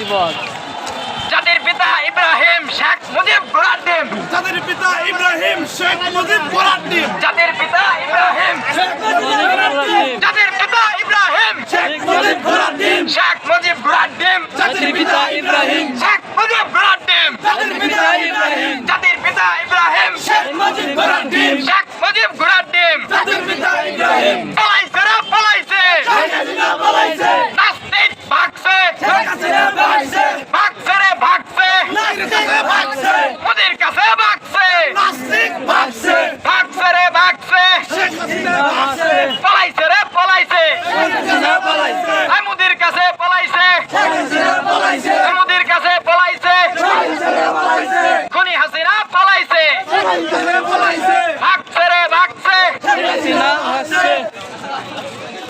দিবস। জাতির পিতা ইব্রাহিম শেখ মুজিব ঘোড়ার তাদের পিতা ইব্রাহিম শেখ মুজিব পরাদ্দিন জাতির পিতা ইব্রাহিম শেখ মুজিব পরাদ্দিন জাতির পিতা ইব্রাহিম শেখ মুজিব পরাদ্দিন শেখ মুজিব ঘোড়ার জাতির পিতা ইব্রাহিম। শেখ মুজিব ঘোড়ার জাতির পিতা ইব্রাহিম। জাতির পিতা ইব্রাহিম শেখ মুজিব পরাদ্দিন শেখ মুজিব ঘোড়ার জাতির পিতা ইব্রাহিম।